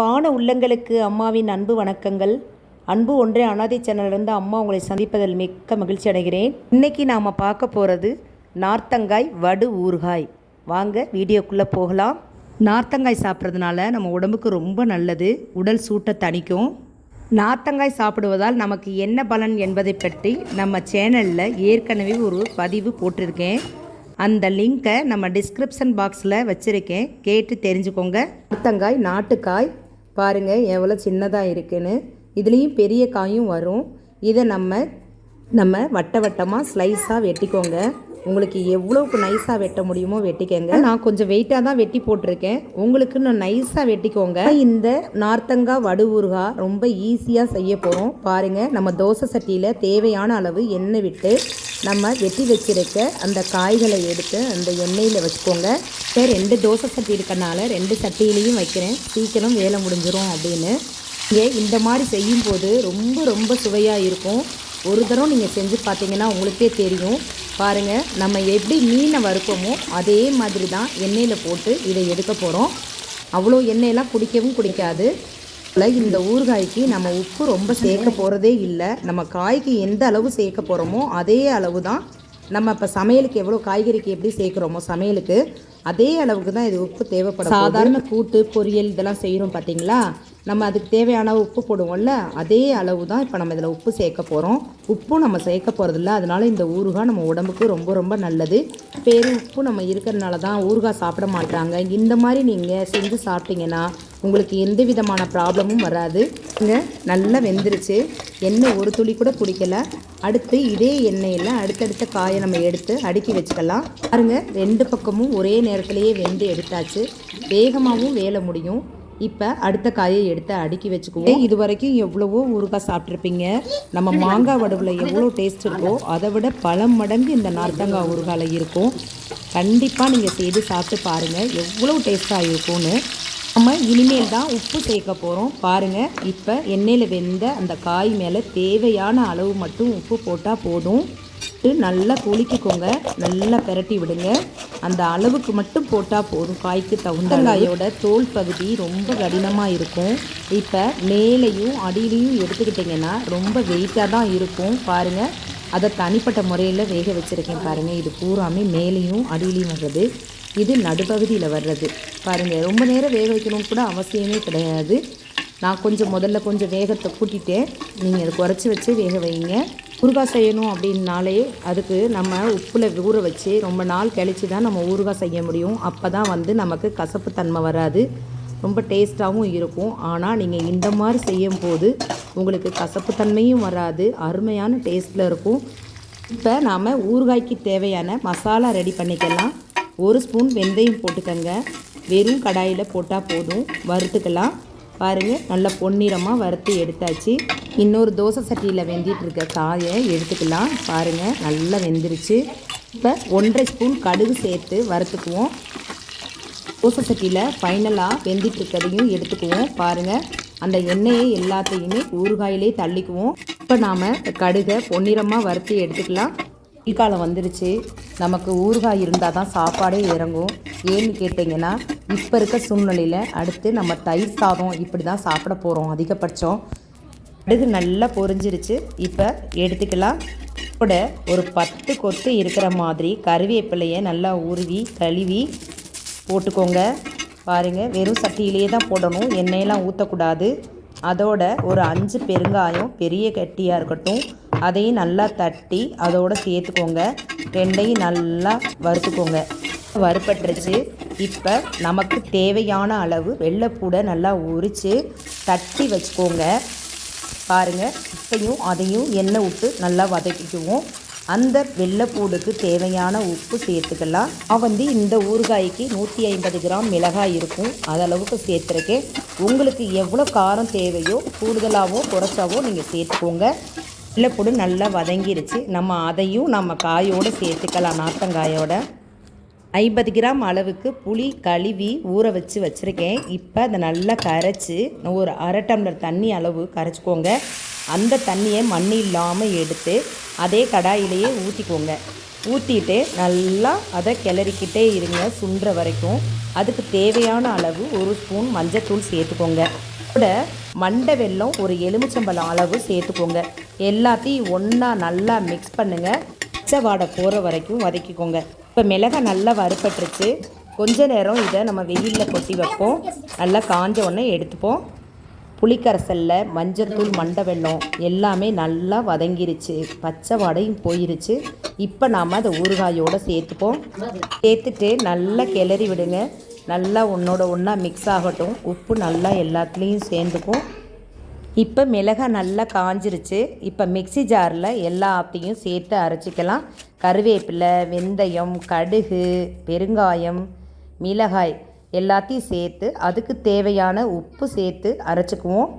வான உள்ளங்களுக்கு அம்மாவின் அன்பு வணக்கங்கள். அன்பு ஒன்றே அனாதை சேனலிருந்து அம்மா உங்களை சந்திப்பதில் மிக்க மகிழ்ச்சி அடைகிறேன். இன்னைக்கு நாம் பார்க்க போகிறது நார்த்தங்காய் வடு ஊறுகாய். வாங்க வீடியோக்குள்ளே போகலாம். நார்த்தங்காய் சாப்பிட்றதுனால நம்ம உடம்புக்கு ரொம்ப நல்லது. உடல் சூட்டை தணிக்கும். நார்த்தங்காய் சாப்பிடுவதால் நமக்கு என்ன பலன் என்பதை பற்றி நம்ம சேனலில் ஏற்கனவே ஒரு பதிவு போட்டிருக்கேன். அந்த லிங்க்கை நம்ம டிஸ்கிரிப்ஷன் பாக்ஸில் வச்சுருக்கேன். கேட்டு தெரிஞ்சுக்கோங்க. நார்த்தங்காய் நாட்டுக்காய் பாருங்கள் எவ்வளோ சின்னதாக இருக்குன்னு. இதுலேயும் பெரிய காயும் வரும். இதை நம்ம நம்ம வட்ட வட்டமாக ஸ்லைஸாக வெட்டிக்கோங்க. உங்களுக்கு எவ்வளோக்கு நைஸாக வெட்ட முடியுமோ வெட்டிக்கோங்க. நான் கொஞ்சம் வெயிட்டாக தான் வெட்டி போட்டிருக்கேன். உங்களுக்கு நான் நைஸாக வெட்டிக்கோங்க. இந்த நார்த்தங்காய் வடு ஊறுகாய் ரொம்ப ஈஸியாக செய்ய போகிறோம் பாருங்கள் நம்ம தோசை சட்டியில் தேவையான அளவு எண்ணெய் விட்டு நம்ம வெட்டி வச்சிருக்க அந்த காய்களை எடுத்து அந்த எண்ணெயில் வச்சுக்கோங்க. சார் ரெண்டு தோசை சட்டி இருக்கனால ரெண்டு சட்டியிலையும் வைக்கிறேன். சீக்கிரம் வேலை முடிஞ்சிரும் அப்படின்னு. இங்கே இந்த மாதிரி செய்யும்போது ரொம்ப ரொம்ப சுவையாக இருக்கும். ஒரு தடவை நீங்கள் செஞ்சு பார்த்தீங்கன்னா உங்களுக்கே தெரியும். பாருங்கள் நம்ம எப்படி மீனை வறுப்போமோ அதே மாதிரி தான் எண்ணெயில் போட்டு இதை எடுக்க போகிறோம் அவ்வளோ எண்ணெயெல்லாம் குடிக்கவும் குடிக்காது. இந்த ஊறுகாய்க்கு நம்ம உப்பு ரொம்ப சேர்க்க போகிறதே இல்லை. நம்ம காய்க்கு எந்த அளவு சேர்க்க போகிறோமோ அதே அளவு தான் நம்ம இப்போ சமையலுக்கு எவ்வளோ காய்கறிக்கு எப்படி சேர்க்குறோமோ சமையலுக்கு அதே அளவுக்கு தான் இது உப்பு தேவைப்படும் சாதாரண கூட்டு பொரியல் இதெல்லாம் செய்கிறோம் பார்த்தீங்களா நம்ம அதுக்கு தேவையான உப்பு போடுவோம்ல அதே அளவு தான் இப்போ நம்ம இதில் உப்பு சேர்க்க போகிறோம் உப்பும் நம்ம சேர்க்க போகிறதில்ல அதனால இந்த ஊறுகாய் நம்ம உடம்புக்கு ரொம்ப ரொம்ப நல்லது. பேரு உப்பு நம்ம இருக்கிறதுனால தான் ஊறுகாய் சாப்பிட மாட்டாங்க இந்த மாதிரி நீங்கள் செஞ்சு சாப்பிட்டீங்கன்னா உங்களுக்கு எந்த விதமான ப்ராப்ளமும் வராது. நல்லா வெந்துருச்சு. எண்ணெய் ஒரு துளி கூட பிடிக்கல. அடுத்து இதே எண்ணெயில் அடுத்தடுத்த காயை நம்ம எடுத்து அடுக்கி வச்சுக்கலாம். பாருங்க ரெண்டு பக்கமும் ஒரே நேரத்திலேயே வெந்து எடுத்தாச்சு. வேகமாகவும் வேலை முடியும். இப்போ அடுத்த காயை எடுத்து அடுக்கி வச்சுக்குவோம். இது வரைக்கும் எவ்வளவோ ஊறுகாய் சாப்பிட்ருப்பீங்க நம்ம மாங்காய் வடுவில் எவ்வளோ டேஸ்ட் இருக்கோ அதை விட பல மடங்கு இந்த நார்த்தங்காய் ஊறுகாயில் இருக்கும். கண்டிப்பாக நீங்கள் செய்து சாப்பிட்டு பாருங்கள் எவ்வளோ டேஸ்ட்டாக இருக்கும்னு. நம்ம இனிமேல் தான் உப்பு சேர்க்க போகிறோம் பாருங்கள் இப்போ எண்ணெயில் வெந்த அந்த காய் மேலே தேவையான அளவு மட்டும் உப்பு போட்டால் போதும். நல்லா குலுக்கிக்கோங்க நல்லா பிரட்டி விடுங்க. அந்த அளவுக்கு மட்டும் போட்டால் போதும் காய்க்கு தகுந்த காயோட தோல் பகுதி ரொம்ப கடினமாக இருக்கும். இப்போ மேலேயும் அடியிலையும் எடுத்துக்கிட்டிங்கன்னா ரொம்ப வெயிட்டாக தான் இருக்கும். பாருங்கள் அதை தனிப்பட்ட முறையில் வேக வச்சுருக்கேன் பாருங்கள் இது பூராமே மேலேயும் அடியிலையும் வர்றது. இது நடுப்பகுதியில் வர்றது. பாருங்கள் ரொம்ப நேரம் வேக வைக்கணும்னு கூட அவசியமே கிடையாது. நான் கொஞ்சம் முதல்ல கொஞ்சம் வேகத்தை கூட்டிட்டேன். நீங்கள் அதை குறைச்சி வச்சு வேக வைங்க. ஊறுகாய் செய்யணும் அப்படின்னாலே அதுக்கு நம்ம உப்பில் ஊற வச்சு ரொம்ப நாள் கழித்து தான் நம்ம ஊறுகாய் செய்ய முடியும். அப்போ தான் வந்து நமக்கு கசப்பு தன்மை வராது. ரொம்ப டேஸ்ட்டாகவும் இருக்கும். ஆனால் நீங்கள் இந்த மாதிரி செய்யும் போது உங்களுக்கு கசப்பு தன்மையும் வராது. அருமையான டேஸ்ட்டில் இருக்கும். இப்போ நாம் ஊறுகாய்க்கு தேவையான மசாலா ரெடி பண்ணிக்கலாம். ஒரு ஸ்பூன் வெந்தயம் போட்டுக்கோங்க. வெறும் கடாயில் போட்டால் போதும். வறுத்துக்கலாம். பாருங்கள் நல்லா பொன்னிறமாக வறுத்து எடுத்தாச்சு. இன்னொரு தோசை சட்டியில் வெந்திட்டு இருக்க காயை எடுத்துக்கலாம். பாருங்கள் நல்லா வெந்துருச்சு. இப்போ ஒன்றரை ஸ்பூன் கடுகு சேர்த்து வறுத்துக்குவோம். தோசை சட்டியில் ஃபைனலாக வெந்திட்டு இருக்கிறதையும் எடுத்துக்குவோம். பாருங்கள் அந்த எண்ணெயை எல்லாத்தையுமே ஊறுகாயிலே தள்ளிக்குவோம். இப்போ நாம் கடுகை பொன்னிறமாக வறுத்து எடுத்துக்கலாம். காலம் வந்துருச்சு. நமக்கு ஊறுகாய் இருந்தால் தான் சாப்பாடே இறங்கும். ஏன்னு கேட்டிங்கன்னா இப்போ இருக்க சூழ்நிலையில் அடுத்து நம்ம தயிர் சாதம் இப்படி தான் சாப்பிட போகிறோம் அதிகபட்சம். கடுகு நல்லா பொரிஞ்சிருச்சு. இப்போ எடுத்துக்கலாம். கூட ஒரு பத்து கொத்து இருக்கிற மாதிரி கருவேப்பிலையை நல்லா உருவி கழுவி போட்டுக்கோங்க. பாருங்கள் வெறும் சட்டியிலே தான் போடணும். எண்ணெயெல்லாம் ஊற்றக்கூடாது அதோட ஒரு அஞ்சு பெருங்காயம் பெரிய கட்டியாக இருக்கட்டும் அதையும் நல்லா தட்டி அதோடு சேர்த்துக்கோங்க. ரெண்டையும் நல்லா வறுத்துக்கோங்க. வறுப்பட்டுருச்சு இப்போ நமக்கு தேவையான அளவு வெள்ளைப்பூடை நல்லா உரித்து தட்டி வச்சுக்கோங்க. பாருங்கள் இப்பையும் அதையும் எண்ணெய் விட்டு நல்லா வதக்கிக்குவோம். அந்த வெள்ளைப்பூடுக்கு தேவையான உப்பு சேர்த்துக்கலாம். நான் வந்து இந்த ஊறுகாய்க்கு நூற்றி ஐம்பது கிராம் மிளகாய் இருக்கும். அதளவுக்கு சேர்த்துருக்கேன். உங்களுக்கு எவ்வளோ காரம் தேவையோ கூடுதலாகவோ குறைச்சாவோ நீங்கள் சேர்த்துக்கோங்க. வெள்ளைப்பூடு நல்லா வதங்கிருச்சு. நம்ம அதையும் நம்ம காயோடு சேர்த்துக்கலாம் நார்த்தங்காயோட ஐம்பது கிராம் அளவுக்கு புளி கழுவி ஊற வச்சு வச்சுருக்கேன். இப்போ அதை நல்லா கரைச்சி ஒரு அரை டம்ளர் தண்ணி அளவு கரைச்சிக்கோங்க. அந்த தண்ணியை மண் இல்லாமல் எடுத்து அதே கடாயிலேயே ஊற்றிக்கோங்க ஊற்றிட்டு நல்லா அதை கிளறிக்கிட்டே இருங்க சுண்டுற வரைக்கும். அதுக்கு தேவையான அளவு ஒரு ஸ்பூன் மஞ்சத்தூள் சேர்த்துக்கோங்க. கூட மண்டை வெல்லம் ஒரு எலுமிச்சம்பழம் அளவு சேர்த்துக்கோங்க. எல்லாத்தையும் ஒன்றா நல்லா மிக்ஸ் பண்ணுங்கள் பச்சை வாடை போகிற வரைக்கும் வதக்கிக்கோங்க. இப்போ மிளகாய் நல்லா வறுப்பட்டுருச்சு கொஞ்ச நேரம் இதை நம்ம வெயிலில் கொட்டி வைப்போம். நல்லா காஞ்ச உடனே எடுத்துப்போம். புளிக்கரசலில் மஞ்சத்தூள் மண்டை வெல்லம் எல்லாமே நல்லா வதங்கிருச்சு. பச்சை வாடையும் போயிருச்சு. இப்போ நாம் அதை ஊறுகாயோடு சேர்த்துப்போம். சேர்த்துட்டு நல்லா கிளறி விடுங்க. நல்லா ஒன்றோட ஒன்றா மிக்ஸ் ஆகட்டும். உப்பு நல்லா எல்லாத்துலேயும் சேர்ந்துக்கும். இப்போ மிளகாய் நல்லா காஞ்சிருச்சு. இப்போ மிக்ஸி ஜாரில் எல்லாத்தையும் சேர்த்து அரைச்சிக்கலாம். கருவேப்பிலை வெந்தயம் கடுகு பெருங்காயம் மிளகாய் எல்லாத்தையும் சேர்த்து அதுக்கு தேவையான உப்பு சேர்த்து அரைச்சிக்குவோம்.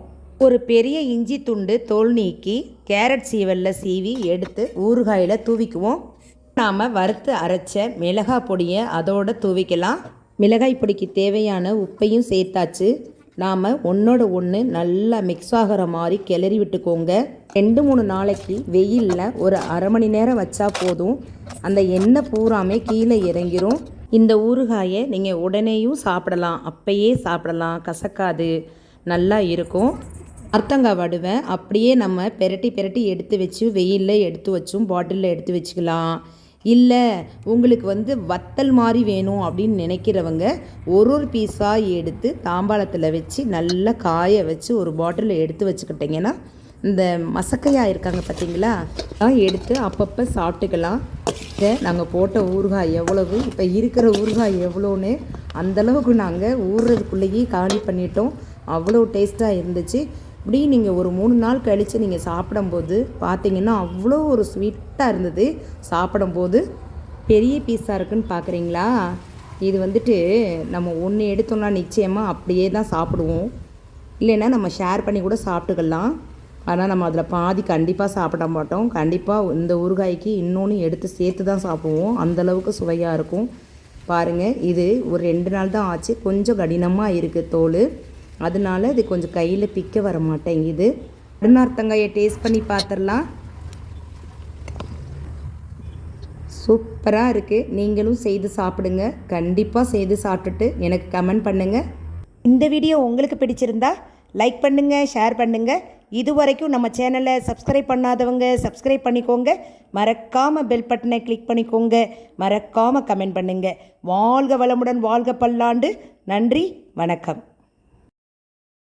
ஒரு பெரிய இஞ்சி துண்டு தோல் நீக்கி கேரட் சீவலில் சீவி எடுத்து ஊறுகாயில் தூவிக்குவோம். நாம் வறுத்து அரைச்ச மிளகாய் பொடியை அதோடு தூவிக்கலாம். மிளகாய் பொடிக்கு தேவையான உப்பையும் சேர்த்தாச்சு. நாம் ஒன்றோட ஒன்று நல்லா மிக்ஸ் ஆகிற மாதிரி கிளறி விட்டுக்கோங்க. ரெண்டு மூணு நாளைக்கு வெயிலில் ஒரு அரை மணி நேரம் வச்சா போதும். அந்த எண்ணெய் பூராமே கீழே இறங்கிரும். இந்த ஊறுகாயை நீங்கள் உடனேயும் சாப்பிடலாம். அப்பயே சாப்பிடலாம். கசக்காது. நல்லா இருக்கும். அர்த்தங்காய் வடுவை அப்படியே நம்ம பெரட்டி பெரட்டி எடுத்து வச்சு வெயிலில் எடுத்து வச்சும் பாட்டிலில் எடுத்து வச்சுக்கலாம். இல்லை உங்களுக்கு வந்து வத்தல் மாதிரி வேணும் அப்படின்னு நினைக்கிறவங்க ஒரு ஒரு பீஸாக எடுத்து தாம்பாளத்தில் வச்சு நல்லா காய வச்சு ஒரு பாட்டிலில் எடுத்து வச்சுக்கிட்டிங்கன்னா இந்த மசக்கையாக இருக்காங்க பார்த்தீங்களா எடுத்து அப்பப்போ சாப்பிட்டுக்கலாம். இதை நாங்கள் போட்ட ஊறுகாய் எவ்வளவு? இப்போ இருக்கிற ஊறுகாய் எவ்வளோன்னு அந்தளவுக்கு நாங்கள் ஊறுறதுக்குள்ளேயே காலி பண்ணிட்டோம். அவ்வளோ டேஸ்ட்டாக இருந்துச்சு. அப்படி நீங்கள் ஒரு மூணு நாள் கழித்து நீங்கள் சாப்பிடும்போது பார்த்தீங்கன்னா அவ்வளோ ஒரு ஸ்வீட்டாக இருந்தது. சாப்பிடும்போது பெரிய பீஸாக இருக்குன்னு பார்க்குறீங்களா இது வந்துட்டு நம்ம ஒன்று எடுத்தோம்னா நிச்சயமாக அப்படியே தான் சாப்பிடுவோம். இல்லைன்னா நம்ம ஷேர் பண்ணி கூட சாப்பிட்டுக்கலாம். ஆனால் நம்ம அதில் பாதி கண்டிப்பாக சாப்பிட மாட்டோம். கண்டிப்பாக இந்த ஊறுகாய்க்கு இன்னொன்று எடுத்து சேர்த்து தான் சாப்பிடுவோம். அந்தளவுக்கு சுவையாக இருக்கும். பாருங்கள் இது ஒரு ரெண்டு நாள் தான் ஆச்சு. கொஞ்சம் கடினமாக இருக்குது தோல். அதனால இது கொஞ்சம் கையில் பிக்க வர மாட்டேங்குது அடுநார்த்தங்காயை டேஸ்ட் பண்ணி பார்த்துடலாம். சூப்பராக இருக்குது நீங்களும் செய்து சாப்பிடுங்க. கண்டிப்பாக செய்து சாப்பிட்டுட்டு எனக்கு கமெண்ட் பண்ணுங்கள் இந்த வீடியோ உங்களுக்கு பிடிச்சிருந்தா லைக் பண்ணுங்கள் ஷேர் பண்ணுங்கள் இது வரைக்கும் நம்ம சேனலை சப்ஸ்கிரைப் பண்ணாதவங்க சப்ஸ்கிரைப் பண்ணிக்கோங்க. மறக்காமல் பெல் பட்டனை கிளிக் பண்ணிக்கோங்க. மறக்காமல் கமெண்ட் பண்ணுங்கள் வாழ்க வளமுடன் வாழ்க பல்லாண்டு. நன்றி வணக்கம்.